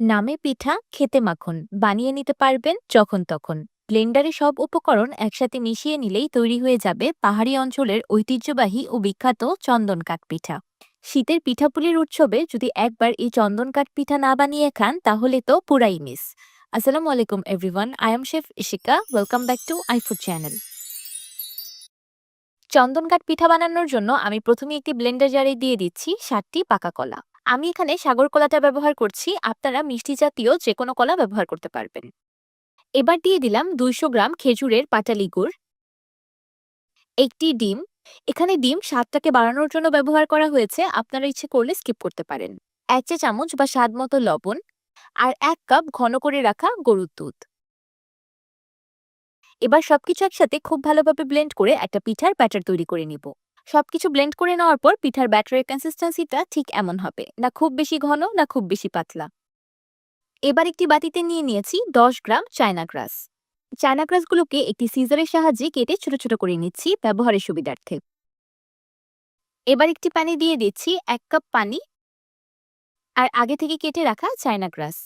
নামে পিঠা, খেতে মাখন, বানিয়ে নিতে পারবেন যখন তখন। ব্লেন্ডারে সব উপকরণ একসাথে মিশিয়ে নিলেই তৈরি হয়ে যাবে পাহাড়ি অঞ্চলের ঐতিহ্যবাহী ও বিখ্যাত চন্দন পিঠা শীতের পিঠাপুলির উৎসবে যদি একবার এই চন্দন পিঠা না বানিয়ে খান, তাহলে তো পুরাই মিস। আসসালামু আলাইকুম, everyone. I am chef Ishika. Welcome back to iFood channel. চন্দন কাঠ পিঠা বানানোর জন্য আমি প্রথমে একটি ব্লেন্ডার জারে দিয়ে দিচ্ছি সাতটি পাকা কলা। আমি এখানে সাগর কলাটা ব্যবহার করছি, আপনারা মিষ্টি জাতীয় যে কোনো কলা ব্যবহার করতে পারবেন। এবার দিয়ে দিলাম দুইশো গ্রাম খেজুরের পাটালি গুড় একটি ডিম, এখানে ডিম স্বাদটাকে বাড়ানোর জন্য ব্যবহার করা হয়েছে, আপনারা ইচ্ছে করলে স্কিপ করতে পারেন। এক চা চামচ বা স্বাদ মতো লবণ আর এক কাপ ঘন করে রাখা গরুর দুধ। এবার সবকিছু একসাথে খুব ভালোভাবে ব্লেন্ড করে একটা পিঠার ব্যাটার তৈরি করে নিব। সবকিছু ব্লেন্ড করে নেওয়ার পর পিঠার ব্যাটারের কনসিস্টেন্সিটা ঠিক এমন হবে। না খুব বেশি ঘন, না খুব বেশি পাতলা। এবার একটি বাটিতে নিয়ে নিয়েছি দশ গ্রাম চায়না গ্রাস। চায়না গ্রাসগুলোকে একটি সিজারের সাহায্যে কেটে ছোট ছোট করে নিচ্ছি ব্যবহারের সুবিধার্থে। এবার একটি পানি দিয়ে দিচ্ছি এক কাপ পানি আর আগে থেকে কেটে রাখা চায়না গ্রাস।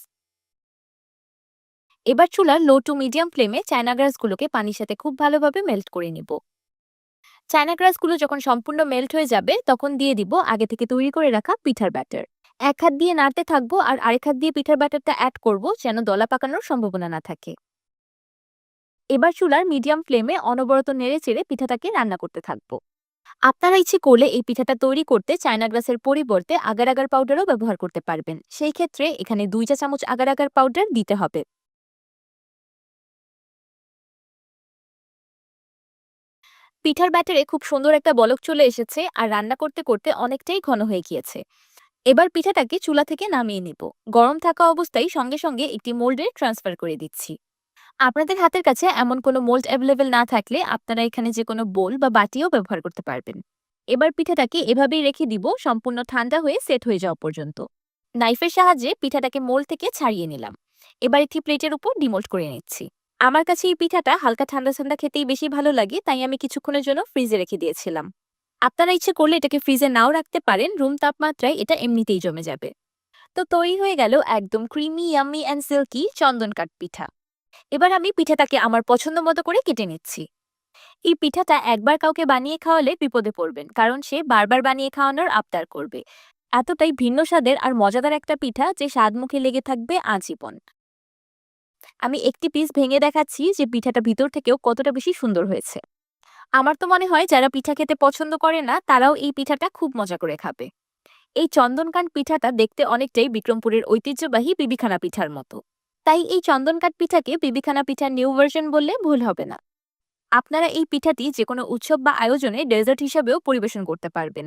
এবার চুলার লো টু মিডিয়াম ফ্লেমে চায়না গ্রাসগুলোকে পানির সাথে খুব ভালোভাবে মেল্ট করে নিব। চায়না গ্রাসগুলো যখন সম্পূর্ণ মেল্ট হয়ে যাবে, তখন দিয়ে দিব আগে থেকে তৈরি করে রাখা পিঠার ব্যাটার এক হাত দিয়ে নাড়তে থাকব আর আরেক হাত দিয়ে পিঠার ব্যাটারটা অ্যাড করব যেন দলা পাকানোর সম্ভাবনা না থাকে। এবার চুলার মিডিয়াম ফ্লেমে অনবরত নেড়ে চেড়ে পিঠাটাকে রান্না করতে থাকব। আপনারা ইচ্ছে করলে এই পিঠাটা তৈরি করতে চায়না গ্রাসের পরিবর্তে আগার আগার পাউডারও ব্যবহার করতে পারবেন। সেই ক্ষেত্রে এখানে দুই চা চামচ আগার আগার পাউডার দিতে হবে। পিঠার ব্যাটারে খুব সুন্দর একটা বলক চলে এসেছে আর রান্না করতে করতে অনেকটাই ঘন হয়ে গিয়েছে। এবার পিঠাটাকে চুলা থেকে নামিয়ে নিব। গরম থাকা অবস্থায় সঙ্গে সঙ্গে একটি মোল্ডে ট্রান্সফার করে দিচ্ছি। আপনাদের হাতের কাছে এমন কোনো মোল্ড অ্যাভেলেবেল না থাকলে আপনারা এখানে যে কোনো বোল বা বাটিও ব্যবহার করতে পারবেন। এবার পিঠাটাকে এভাবেই রেখে দিব, সম্পূর্ণ ঠান্ডা হয়ে সেট হয়ে যাওয়া পর্যন্ত। নাইফের সাহায্যে পিঠাটাকে মোল্ড থেকে ছাড়িয়ে নিলাম। এবার একটি প্লেটের উপর ডিমোল্ড করে নিচ্ছি। আমার কাছে এই পিঠাটা হালকা ঠান্ডা ঠান্ডা খেতেই বেশি ভালো লাগে, তাই আমি কিছুক্ষণের জন্য ফ্রিজে রেখে দিয়েছিলাম। আপনারা ইচ্ছে করলে এটাকে ফ্রিজে নাও রাখতে পারেন রুম তাপমাত্রায় এটা এমনিতেই জমে যাবে। তো তৈরি হয়ে গেল একদম ক্রিমি ইয়াম্মি অ্যান্ড সিল্কি চন্দন কাঠ পিঠা। এবার আমি পিঠাটাকে আমার পছন্দ মতো করে কেটে নিচ্ছি। এই পিঠাটা একবার কাউকে বানিয়ে খাওয়ালে বিপদে পড়বেন, কারণ সে বারবার বানিয়ে খাওয়ানোর আবদার করবে। এতটাই ভিন্ন স্বাদের আর মজাদার একটা পিঠা যে স্বাদ মুখে লেগে থাকবে আজীবন। আমি একটি পিস ভেঙে দেখাচ্ছি যে পিঠাটা ভিতর থেকেও কতটা বেশি সুন্দর হয়েছে। আমার তো মনে হয় যারা পিঠা খেতে পছন্দ করে না, তারাও এই পিঠাটা খুব মজা করে খাবে। এই চন্দনকাঠ পিঠাটা দেখতে অনেকটাই বিক্রমপুরের ঐতিহ্যবাহী বিবিখানা পিঠার মতো। তাই এই চন্দনকাঠ পিঠাকে বিবিখানা পিঠার নিউ ভার্সন বললে ভুল হবে না। আপনারা এই পিঠাটি যে কোনো উৎসব বা আয়োজনে ডেজার্ট হিসাবেও পরিবেশন করতে পারবেন।